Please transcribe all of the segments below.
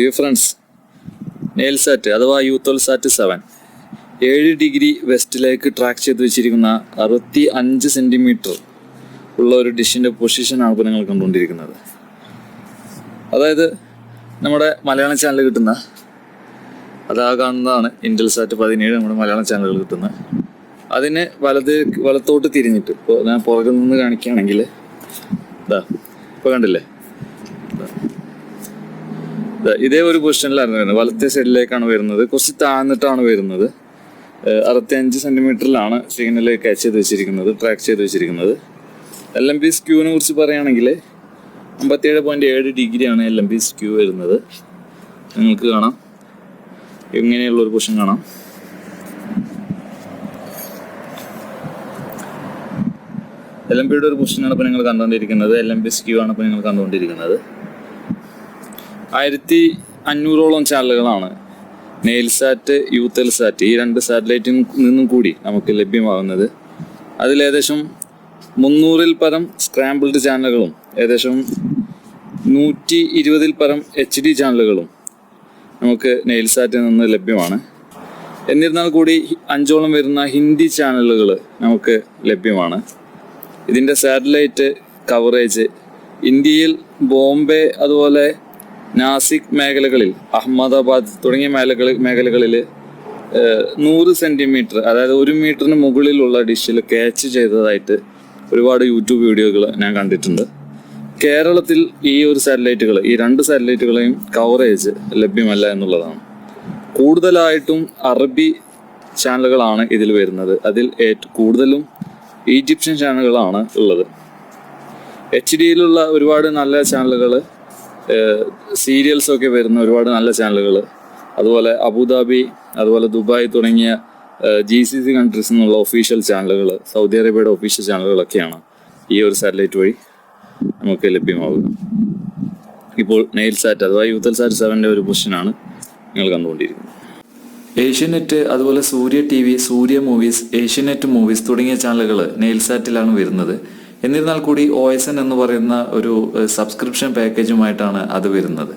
Difference Nilesat അഥവാ Eutelsat seven ഏഴ് degree വെസ്റ്റിലേക്ക് ട്രാക്ക് ചെയ്ത് വെച്ചിരിക്കുന്ന അറുപത്തി അഞ്ച് സെന്റിമീറ്റർ ഉള്ള ഒരു ഡിഷിന്റെ പൊസിഷനാണ് ഇപ്പോൾ നിങ്ങൾ കണ്ടുകൊണ്ടിരിക്കുന്നത്. അതായത് നമ്മുടെ മലയാളം ചാനൽ കിട്ടുന്ന അതാ കാണുന്നതാണ് ഇൻഡൽസാറ്റ് പതിനേഴ് നമ്മുടെ മലയാളം ചാനലുകൾ കിട്ടുന്ന. അതിന് വലത് വലത്തോട്ട് തിരിഞ്ഞിട്ട് ഇപ്പോൾ ഞാൻ പുറകിൽ നിന്ന് കാണിക്കുകയാണെങ്കിൽ ഇതാ ഇപ്പോൾ കണ്ടില്ലേ? ഇതേ ഒരു പൊസിഷനിലായിരുന്നു വരുന്നത്. വലത്തെ സൈഡിലേക്കാണ് വരുന്നത്. കുറച്ച് താഴ്ന്നിട്ടാണ് വരുന്നത്. അറുപത്തിയഞ്ച് സെന്റിമീറ്ററിലാണ് സിഗ്നൽ ക്യാച്ച് ചെയ്ത് വെച്ചിരിക്കുന്നത് ട്രാക്ക് ചെയ്ത് വെച്ചിരിക്കുന്നത്. എൽ എം പി സ്ക്യൂവിനെ കുറിച്ച് പറയുകയാണെങ്കിൽ അമ്പത്തിയേഴ് പോയിന്റ് ഏഴ് ഡിഗ്രിയാണ് എൽ എം പി സ്ക്യൂ വരുന്നത്. നിങ്ങൾക്ക് കാണാം. ഇങ്ങനെയുള്ള ഒരു പൊസിഷൻ കാണാം. എൽ എം പിയുടെ ഒരു പൊസിഷനാണ് ഇപ്പോൾ നിങ്ങൾ കണ്ടുകൊണ്ടിരിക്കുന്നത്. എൽ എം പി സ്ക്യൂ ആണ് ഇപ്പോൾ നിങ്ങൾ കണ്ടുകൊണ്ടിരിക്കുന്നത്. ആയിരത്തി അഞ്ഞൂറോളം ചാനലുകളാണ്. നെയിൽസാറ്റ് യൂത്ത് സാറ്റ് ഈ രണ്ട് സാറ്റലൈറ്റിൽ നിന്നും കൂടി നമുക്ക് ലഭ്യമാകുന്നത്. അതിൽ ഏകദേശം മുന്നൂറിൽ പരം സ്ക്രാമ്പിൾഡ് ചാനലുകളും ഏകദേശം നൂറ്റി ഇരുപതിൽ പരം എച്ച് ഡി ചാനലുകളും നമുക്ക് നെയിൽസാറ്റിൽ നിന്ന് ലഭ്യമാണ്. എന്നിരുന്നാൽ കൂടി അഞ്ചോളം വരുന്ന ഹിന്ദി ചാനലുകൾ നമുക്ക് ലഭ്യമാണ്. ഇതിന്റെ സാറ്റലൈറ്റ് കവറേജ് ഇന്ത്യയിൽ ബോംബെ അതുപോലെ നാസിക് മേഖലകളിൽ അഹമ്മദാബാദ് തുടങ്ങിയ മേഖലകൾ മേഖലകളിൽ നൂറ് സെന്റിമീറ്റർ അതായത് ഒരു മീറ്ററിന് മുകളിലുള്ള ഡിഷിൽ ക്യാച്ച് ചെയ്തതായിട്ട് ഒരുപാട് യൂട്യൂബ് വീഡിയോകൾ ഞാൻ കണ്ടിട്ടുണ്ട്. കേരളത്തിൽ ഈ ഒരു സാറ്റലൈറ്റുകൾ ഈ രണ്ട് സാറ്റലൈറ്റുകളെയും കവറേജ് ലഭ്യമല്ല എന്നുള്ളതാണ്. കൂടുതലായിട്ടും അറബി ചാനലുകളാണ് ഇതിൽ വരുന്നത്. അതിൽ കൂടുതലും ഈജിപ്ഷ്യൻ ചാനലുകളാണ് ഉള്ളത്. എച്ച് ഡിയിലുള്ള ഒരുപാട് നല്ല ചാനലുകൾ സീരിയൽസ് ഒക്കെ വരുന്ന ഒരുപാട് നല്ല ചാനലുകൾ അതുപോലെ അബുദാബി അതുപോലെ ദുബായ് തുടങ്ങിയ ജി സി സി കൺട്രീസ് എന്നുള്ള ഒഫീഷ്യൽ ചാനലുകൾ സൗദി അറേബ്യയുടെ ഒഫീഷ്യൽ ചാനലുകളൊക്കെയാണ് ഈ ഒരു സാറ്റലൈറ്റ് വഴി നമുക്ക് ലഭ്യമാവുക. ഇപ്പോൾ നെയിൽ സാറ്റ് അഥവാ യൂത്തൽ സാറ്റ് സെവന്റെ ഒരു പൊസിഷനാണ് നിങ്ങൾ കണ്ടുകൊണ്ടിരിക്കുന്നത്. ഏഷ്യനെറ്റ് അതുപോലെ Surya T V Surya movies Asianet movies തുടങ്ങിയ ചാനലുകൾ നെയിൽസാറ്റിലാണ് വരുന്നത്. എന്നിരുന്നാൽ കൂടി ഒ എസ് എൻ എന്ന് പറയുന്ന ഒരു സബ്സ്ക്രിപ്ഷൻ പാക്കേജുമായിട്ടാണ് അത് വരുന്നത്.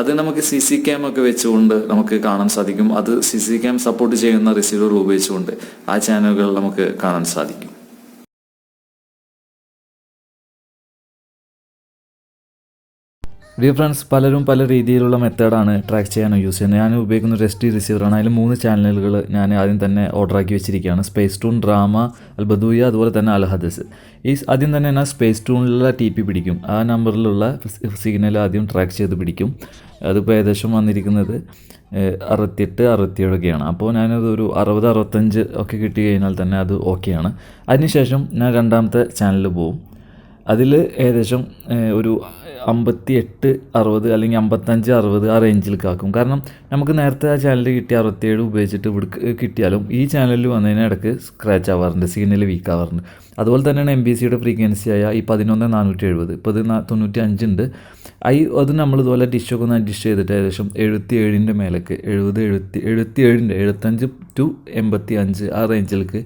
അത് നമുക്ക് സി സി ക്യാം ഒക്കെ വെച്ചുകൊണ്ട് നമുക്ക് കാണാൻ സാധിക്കും. അത് സി സി ക്യാം സപ്പോർട്ട് ചെയ്യുന്ന റിസീവറുകൾ ഉപയോഗിച്ചുകൊണ്ട് ആ ചാനലുകൾ നമുക്ക് കാണാൻ സാധിക്കും. ഡിയർ ഫ്രണ്ട്സ് പലരും പല രീതിയിലുള്ള മെത്തേഡാണ് ട്രാക്ക് ചെയ്യാൻ യൂസ് ചെയ്യുന്നത്. ഞാൻ ഉപയോഗിക്കുന്ന ഒരു എസ് ടി റിസീവറാണ് അതിൽ മൂന്ന് ചാനലുകൾ ഞാൻ ആദ്യം തന്നെ ഓർഡർ ആക്കി വെച്ചിരിക്കുകയാണ്. സ്പേസ് ടൂൺ ഡ്രാമ അൽബദൂയ അതുപോലെ തന്നെ അൽഹദസ് ഈ ആദ്യം തന്നെ ഞാൻ സ്പേസ് ടൂണിലുള്ള ടി പി പിടിക്കും. ആ നമ്പറിലുള്ള സിഗ്നൽ ആദ്യം ട്രാക്ക് ചെയ്ത് പിടിക്കും. അതിപ്പോൾ ഏകദേശം വന്നിരിക്കുന്നത് അറുപത്തിയെട്ട് അറുപത്തിയേഴൊക്കെയാണ് അപ്പോൾ ഞാനത് ഒരു അറുപത് അറുപത്തഞ്ച് ഒക്കെ കിട്ടി കഴിഞ്ഞാൽ തന്നെ അത് ഓക്കെയാണ് അതിനുശേഷം ഞാൻ രണ്ടാമത്തെ ചാനലിൽ പോവും. അതിൽ ഏകദേശം ഒരു അമ്പത്തി എട്ട് അറുപത് അല്ലെങ്കിൽ അമ്പത്തഞ്ച് അറുപത് ആ റേഞ്ചിൽ കാക്കും. കാരണം നമുക്ക് നേരത്തെ ആ ചാനൽ കിട്ടിയ അറുപത്തിയേഴ് ഉപയോഗിച്ചിട്ട് ഇവിടെ കിട്ടിയാലും ഈ ചാനലിൽ വന്നതിന് ഇടയ്ക്ക് സ്ക്രാച്ച് ആവാറുണ്ട് സിഗ്നൽ വീക്ക് ആവാറുണ്ട്. അതുപോലെ തന്നെയാണ് എം ബി സിയുടെ ഫ്രീക്വൻസി ആയ ഈ പതിനൊന്ന് നാനൂറ്റി എഴുപത് ഇപ്പോൾ ഇത് തൊണ്ണൂറ്റി അഞ്ചുണ്ട് ഐ അത് നമ്മൾ ഇതുപോലെ ഡിഷൊക്കെ ഒന്ന് അഡ്ജസ്റ്റ് ചെയ്തിട്ട് ഏകദേശം എഴുപത്തി ഏഴിന്റെ മേലേക്ക് എഴുപത് എഴുപത്തി എഴുപത്തി ഏഴിന്റെ എഴുപത്തഞ്ച് ടു എൺപത്തി അഞ്ച് ആ റേഞ്ചിലേക്ക്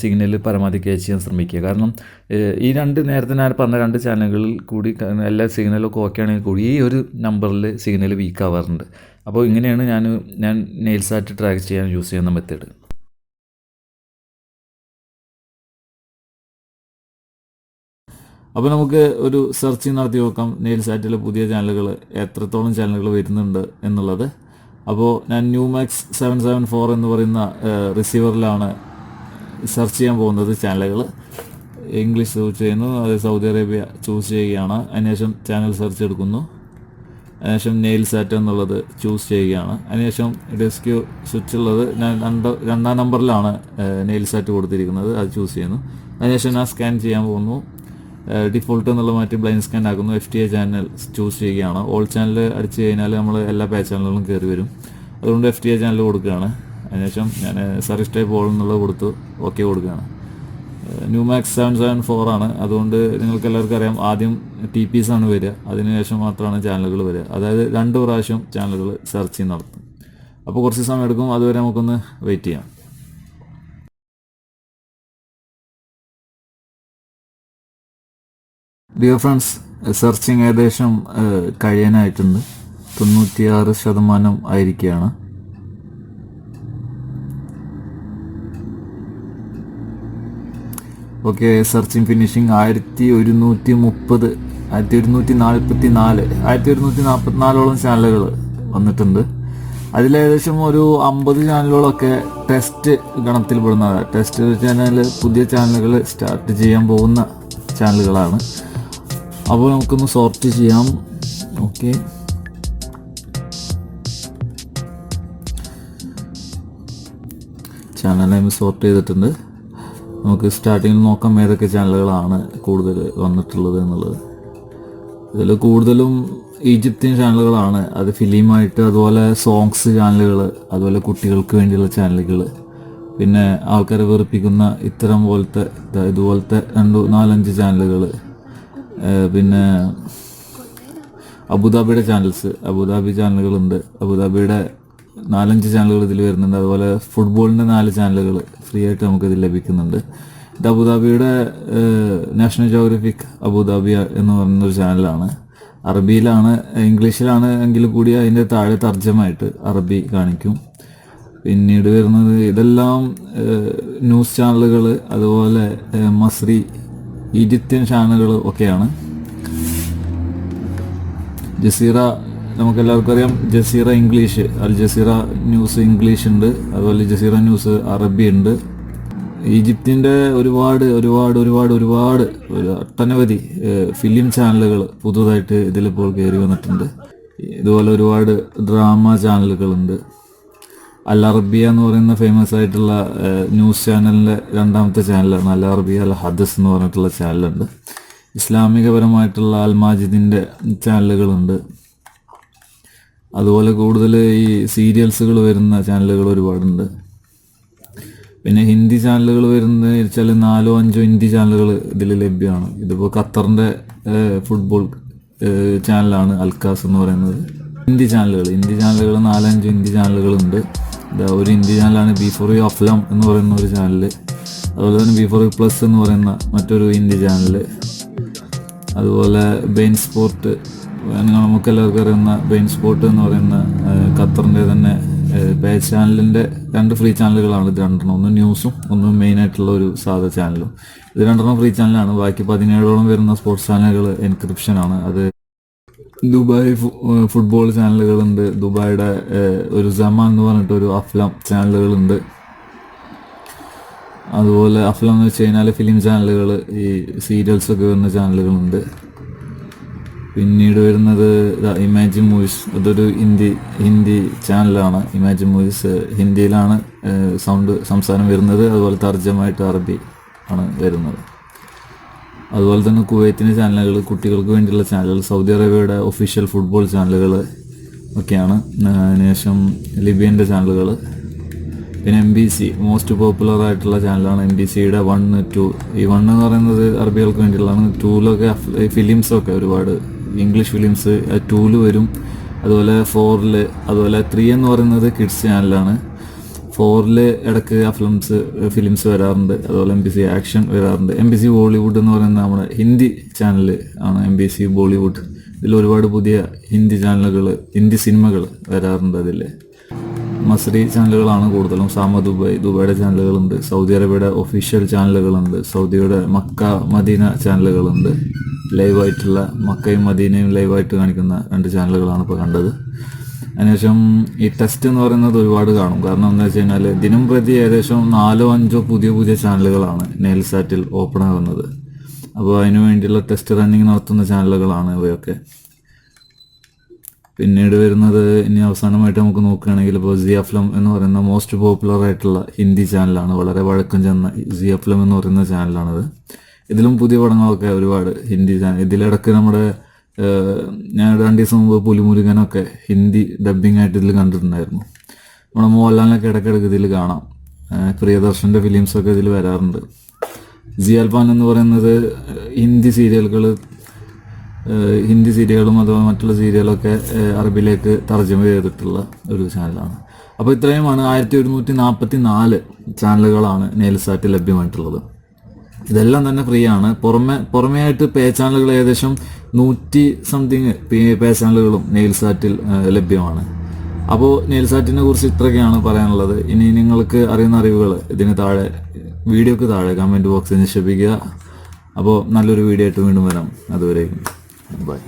സിഗ്നൽ പരമാവധി ക്യാച്ച് ചെയ്യാൻ ശ്രമിക്കുക. കാരണം ഈ രണ്ട് നേരത്തെ ഞാൻ പറഞ്ഞ രണ്ട് ചാനലുകളിൽ കൂടി എല്ലാ സിഗ്നലൊക്കെ ഓക്കെ ആണെങ്കിൽ കൂടി ഈ ഒരു നമ്പറിൽ സിഗ്നൽ വീക്ക് ആവാറുണ്ട്. അപ്പോൾ ഇങ്ങനെയാണ് ഞാൻ ഞാൻ നെയിൽസാറ്റ് ട്രാക്ക് ചെയ്യാൻ യൂസ് ചെയ്യുന്ന മെത്തേഡ് അപ്പോൾ നമുക്ക് ഒരു സെർച്ചിങ് നടത്തി നോക്കാം. നെയിൽസാറ്റിൽ പുതിയ ചാനലുകൾ എത്രത്തോളം ചാനലുകൾ വരുന്നുണ്ട് എന്നുള്ളത്. അപ്പോൾ ഞാൻ ന്യൂമാക്സ് സെവൻ സെവൻ ഫോർ എന്ന് പറയുന്ന റിസീവറിലാണ് സെർച്ച് ചെയ്യാൻ പോകുന്നത് ചാനലുകൾ. ഇംഗ്ലീഷ് ചൂസ് ചെയ്യുന്നു അത് സൗദി അറേബ്യ ചൂസ് ചെയ്യുകയാണ്. അതിനുശേഷം ചാനൽ സെർച്ച് എടുക്കുന്നു. അതിനുശേഷം നെയിൽ സാറ്റ് എന്നുള്ളത് ചൂസ് ചെയ്യുകയാണ്. അതിനുശേഷം ഡെസ്ക് സ്വിച്ച് ഉള്ളത് ഞാൻ രണ്ട് രണ്ടാം നമ്പറിലാണ് നെയിൽ സാറ്റ് കൊടുത്തിരിക്കുന്നത് അത് ചൂസ് ചെയ്യുന്നു. അതിനുശേഷം ഞാൻ സ്കാൻ ചെയ്യാൻ പോകുന്നു. ഡിഫോൾട്ട് എന്നുള്ള മാറ്റി ബ്ലൈൻഡ് സ്കാൻ ആക്കുന്നു. F T A channel choose ചെയ്യുകയാണ്. ഓൾ ചാനൽ അടിച്ചു കഴിഞ്ഞാൽ നമ്മൾ എല്ലാ പേ ചാനലുകളും കയറി വരും. അതുകൊണ്ട് എഫ് ടി എ ചാനൽ കൊടുക്കുകയാണ്. അതിനുശേഷം ഞാൻ സർവീസ് ടൈപ്പ് ഓൾ എന്നുള്ളത് കൊടുത്തു ഓക്കെ കൊടുക്കുകയാണ്. New max seven seven four ആണ്. അതുകൊണ്ട് നിങ്ങൾക്ക് എല്ലാവർക്കും അറിയാം ആദ്യം ടി പീസ് ആണ് വരിക. അതിനുശേഷം മാത്രമാണ് ചാനലുകൾ വരിക. അതായത് രണ്ട് പ്രാവശ്യം ചാനലുകൾ സെർച്ച് ചെയ്ത് നടത്തും. അപ്പോൾ കുറച്ച് സമയം എടുക്കും. അതുവരെ നമുക്കൊന്ന് വെയിറ്റ് ചെയ്യാം. ഡിയർ ഫ്രണ്ട്സ് സെർച്ചിങ് ഏകദേശം കഴിയാനായിട്ടുണ്ട്. തൊണ്ണൂറ്റിയാറ് ശതമാനം ആയിരിക്കുകയാണ്. ഓക്കെ സെർച്ചിങ് ഫിനിഷിങ് ആയിരത്തി ഒരുന്നൂറ്റി മുപ്പത് ആയിരത്തി ഒരുന്നൂറ്റി നാൽപ്പത്തി നാല് ആയിരത്തി ഒരുന്നൂറ്റി നാൽപ്പത്തി നാലോളം ചാനലുകൾ വന്നിട്ടുണ്ട്. അതിൽ ഏകദേശം ഒരു അമ്പത് ചാനലുകളൊക്കെ ടെസ്റ്റ് ഗണത്തിൽ പെടുന്നതാണ് ടെസ്റ്റ് ചാനൽ പുതിയ ചാനലുകൾ സ്റ്റാർട്ട് ചെയ്യാൻ പോകുന്ന ചാനലുകളാണ് അപ്പോൾ നമുക്കൊന്ന് സോർട്ട് ചെയ്യാം. ഓക്കെ. ചാനൽ നെയിം സോർട്ട് ചെയ്തിട്ടുണ്ട്. നമുക്ക് സ്റ്റാർട്ടിങ്ങിൽ നോക്കാം ഏതൊക്കെ ചാനലുകളാണ് കൂടുതൽ വന്നിട്ടുള്ളത് എന്നുള്ളത്. ഇതിൽ കൂടുതലും ഈജിപ്ത്യൻ ചാനലുകളാണ്. അത് ഫിലിമായിട്ട് അതുപോലെ സോങ്സ് ചാനലുകൾ അതുപോലെ കുട്ടികൾക്ക് വേണ്ടിയുള്ള ചാനലുകൾ പിന്നെ ആൾക്കാരെ വെറുപ്പിക്കുന്ന ഇത്തരം പോലത്തെ ഇതുപോലത്തെ രണ്ട് നാലഞ്ച് ചാനലുകൾ പിന്നെ അബുദാബിയുടെ ചാനൽസ് അബുദാബി ചാനലുകളുണ്ട്. അബുദാബിയുടെ നാലഞ്ച് ചാനലുകൾ ഇതിൽ വരുന്നുണ്ട്. അതുപോലെ ഫുട്ബോളിന്റെ നാല് ചാനലുകൾ ഫ്രീ ആയിട്ട് നമുക്കിത് ലഭിക്കുന്നുണ്ട്. ഇത് അബുദാബിയുടെ നാഷണൽ ജോഗ്രഫിക് അബുദാബി എന്ന് പറയുന്ന ഒരു ചാനലാണ്. അറബിയിലാണ് ഇംഗ്ലീഷിലാണ് എങ്കിൽ കൂടി അതിന്റെ താഴെ തർജമായിട്ട് അറബി കാണിക്കും. പിന്നീട് വരുന്നത് ഇതെല്ലാം ന്യൂസ് ചാനലുകൾ അതുപോലെ മസ്രി ഈജിപ്ത്യൻ ചാനലുകൾ ഒക്കെയാണ്. ജസീറ നമുക്ക് എല്ലാവർക്കും അറിയാം Jazeera English Al Jazeera news English ഉണ്ട് അതുപോലെ ജസീറ ന്യൂസ് അറബി ഉണ്ട്. ഈജിപ്തിന്റെ ഒരുപാട് ഒരുപാട് ഒരുപാട് ഒരുപാട് ഒരു ഒട്ടനവധി ഫിലിം ചാനലുകൾ പുതുതായിട്ട് ഇതിലിപ്പോൾ കയറി വന്നിട്ടുണ്ട്. ഇതുപോലെ ഒരുപാട് ഡ്രാമ ചാനലുകളുണ്ട് അൽ അറബിയ എന്ന് പറയുന്ന ഫേമസ് ആയിട്ടുള്ള ന്യൂസ് ചാനലിന്റെ രണ്ടാമത്തെ ചാനലാണ് അൽ അറബിയ അൽ ഹദസ് എന്ന് പറഞ്ഞിട്ടുള്ള ചാനലുണ്ട് ഇസ്ലാമികപരമായിട്ടുള്ള അൽ മാജിദിന്റെ ചാനലുകളുണ്ട് അതുപോലെ കൂടുതൽ ഈ സീരിയൽസുകൾ വരുന്ന ചാനലുകൾ ഒരുപാടുണ്ട്. പിന്നെ ഹിന്ദി ചാനലുകൾ വരുന്ന വെച്ചാൽ നാലോ അഞ്ചോ ഹിന്ദി ചാനലുകൾ ഇതിൽ ലഭ്യമാണ്. ഇതിപ്പോൾ ഖത്തറിന്റെ ഫുട്ബോൾ ചാനലാണ് അൽക്കാസ് എന്ന് പറയുന്നത്. ഹിന്ദി ചാനലുകൾ ഹിന്ദി ചാനലുകൾ നാലഞ്ച് ഹിന്ദി ചാനലുകളുണ്ട്. ഒരു ഹിന്ദി ചാനലാണ് ബി ഫോർ യു അഫ്ലം എന്ന് പറയുന്ന ഒരു ചാനൽ. അതുപോലെ തന്നെ ബി ഫോർ യു പ്ലസ് എന്ന് പറയുന്ന മറ്റൊരു ഹിന്ദി ചാനൽ. അതുപോലെ ബെയിൻ സ്പോർട്ട് നമുക്ക് എല്ലാവർക്കും അറിയുന്ന ബെയിൻ സ്പോട്ട് എന്ന് പറയുന്ന ഖത്തറിന്റെ തന്നെ പേ ചാനലിന്റെ രണ്ട് ഫ്രീ ചാനലുകളാണ് ഇത് രണ്ടെണ്ണം. ഒന്ന് ന്യൂസും ഒന്ന് മെയിൻ ആയിട്ടുള്ള ഒരു സാധാ ചാനലും ഇത് രണ്ടെണ്ണം ഫ്രീ ചാനലാണ് ബാക്കി പതിനേഴോളം വരുന്ന സ്പോർട്സ് ചാനലുകൾ എൻക്രിപ്ഷനാണ് അത് ദുബായ് ഫുട്ബോൾ ചാനലുകളുണ്ട് ദുബായുടെ ഒരു ജമാൻ എന്ന് പറഞ്ഞിട്ട് ഒരു അഫ്ലാം ചാനലുകളുണ്ട് അതുപോലെ അഫ്ലം എന്ന് വെച്ച് കഴിഞ്ഞാൽ ഫിലിം ചാനലുകൾ ഈ സീരിയൽസ് ഒക്കെ വരുന്ന ചാനലുകളുണ്ട് പിന്നീട് വരുന്നത് ഇമാജിൻ മൂവീസ് അതൊരു ഹിന്ദി ഹിന്ദി ചാനലാണ് ഇമാജിൻ മൂവീസ് ഹിന്ദിയിലാണ് സൗണ്ട് സംസാരം വരുന്നത്. അതുപോലെ തർജമായിട്ട് അറബി ആണ് വരുന്നത്. അതുപോലെ തന്നെ കുവൈത്തിന്റെ ചാനലുകൾ കുട്ടികൾക്ക് വേണ്ടിയുള്ള ചാനലുകൾ സൗദി അറേബ്യയുടെ ഒഫീഷ്യൽ ഫുട്ബോൾ ചാനലുകൾ ഒക്കെയാണ്. അതിനുശേഷം ലിബിയന്റെ ചാനലുകൾ പിന്നെ M B C most popular ആയിട്ടുള്ള ചാനലാണ് എം ബി സിയുടെ വൺ ടു ഈ വൺ എന്ന് പറയുന്നത് അറബികൾക്ക് വേണ്ടിയുള്ളതാണ്. ടൂലൊക്കെ ഫിലിംസൊക്കെ ഒരുപാട് ഇംഗ്ലീഷ് ഫിലിംസ് ടൂൽ വരും. അതുപോലെ ഫോറിൽ അതുപോലെ ത്രീ എന്ന് പറയുന്നത് കിഡ്സ് ചാനലാണ് ഫോറിൽ ഇടയ്ക്ക് ആ ഫിലിംസ് ഫിലിംസ് വരാറുണ്ട്. അതുപോലെ എം ബി സി ആക്ഷൻ വരാറുണ്ട്. എം ബി സി ബോളിവുഡ് എന്ന് പറയുന്ന നമ്മുടെ ഹിന്ദി ചാനൽ ആണ് എം ബി സി ബോളിവുഡ് ഇതിൽ ഒരുപാട് പുതിയ ഹിന്ദി ചാനലുകൾ ഹിന്ദി സിനിമകൾ വരാറുണ്ട് അതിൽ. മസ്രി ചാനലുകളാണ് കൂടുതലും. സാമ ദുബായ് ദുബായുടെ ചാനലുകളുണ്ട് സൗദി അറേബ്യയുടെ ഒഫീഷ്യൽ ചാനലുകളുണ്ട് സൗദിയുടെ മക്ക മദീന ചാനലുകളുണ്ട് ലൈവായിട്ടുള്ള മക്കയും മദീനയും ലൈവായിട്ട് കാണിക്കുന്ന രണ്ട് ചാനലുകളാണ് ഇപ്പോൾ കണ്ടത്. അതിനുശേഷം ഈ ടെസ്റ്റ് എന്ന് പറയുന്നത് ഒരുപാട് കാണും. കാരണം എന്താ വെച്ച് കഴിഞ്ഞാൽ ദിനം പ്രതി ഏകദേശം നാലോ അഞ്ചോ പുതിയ പുതിയ ചാനലുകളാണ് നെയിൽസാറ്റിൽ ഓപ്പൺ ആകുന്നത്. അപ്പോൾ അതിനു വേണ്ടിയുള്ള ടെസ്റ്റ് റണ്ണിങ് നടത്തുന്ന ചാനലുകളാണ് ഇവയൊക്കെ. പിന്നീട് വരുന്നത് ഇനി അവസാനമായിട്ട് നമുക്ക് നോക്കുകയാണെങ്കിൽ ഇപ്പോൾ ജിയഫ്ലം എന്ന് പറയുന്ന മോസ്റ്റ് പോപ്പുലർ ആയിട്ടുള്ള ഹിന്ദി ചാനലാണ് വളരെ വഴക്കം ചെന്ന ജിയഫ്ലം എന്ന് പറയുന്ന ചാനലാണത് ഇതിലും പുതിയ പടങ്ങളൊക്കെ ഒരുപാട് ഹിന്ദി ഇതിലിടക്ക് നമ്മുടെ ഞാൻ രണ്ട് ദിവസം മുമ്പ് പുലിമുരുകനൊക്കെ ഹിന്ദി ഡബ്ബിംഗ് ആയിട്ട് ഇതിൽ കണ്ടിട്ടുണ്ടായിരുന്നു. നമ്മുടെ മോഹൻലാലിനൊക്കെ ഇടയ്ക്കിടയ്ക്ക് ഇതിൽ കാണാം. പ്രിയദർശന്റെ ഫിലിംസൊക്കെ ഇതിൽ വരാറുണ്ട്. ജിയാൽപാൻ എന്ന് പറയുന്നത് ഹിന്ദി സീരിയലുകൾ ഹിന്ദി സീരിയലും അഥവാ മറ്റുള്ള സീരിയലൊക്കെ അറബിയിലേക്ക് തർജമ ചെയ്തിട്ടുള്ള ഒരു ചാനലാണ്. അപ്പോൾ ഇത്രയുമാണ് ആയിരത്തി ഒരുന്നൂറ്റി നാൽപ്പത്തി നാല് ചാനലുകളാണ് നെയിൽസാറ്റ് ലഭ്യമായിട്ടുള്ളത്. ഇതെല്ലാം തന്നെ ഫ്രീ ആണ് പുറമെ പുറമേ ആയിട്ട് പേ ചാനലുകൾ ഏകദേശം നൂറ്റി സംതിങ് പേ ചാനലുകളും നെയിൽസാറ്റിൽ ലഭ്യമാണ്. അപ്പോൾ നെയിൽസാറ്റിനെ കുറിച്ച് ഇത്രയൊക്കെയാണ് പറയാനുള്ളത്. ഇനി നിങ്ങൾക്ക് അറിയുന്ന അറിവുകൾ ഇതിന് താഴെ വീഡിയോക്ക് താഴെ കമന്റ് ബോക്സിൽ നിക്ഷേപിക്കുക. അപ്പോൾ നല്ലൊരു വീഡിയോ ആയിട്ട് വീണ്ടും വരാം. അതുവരെയും ബൈ.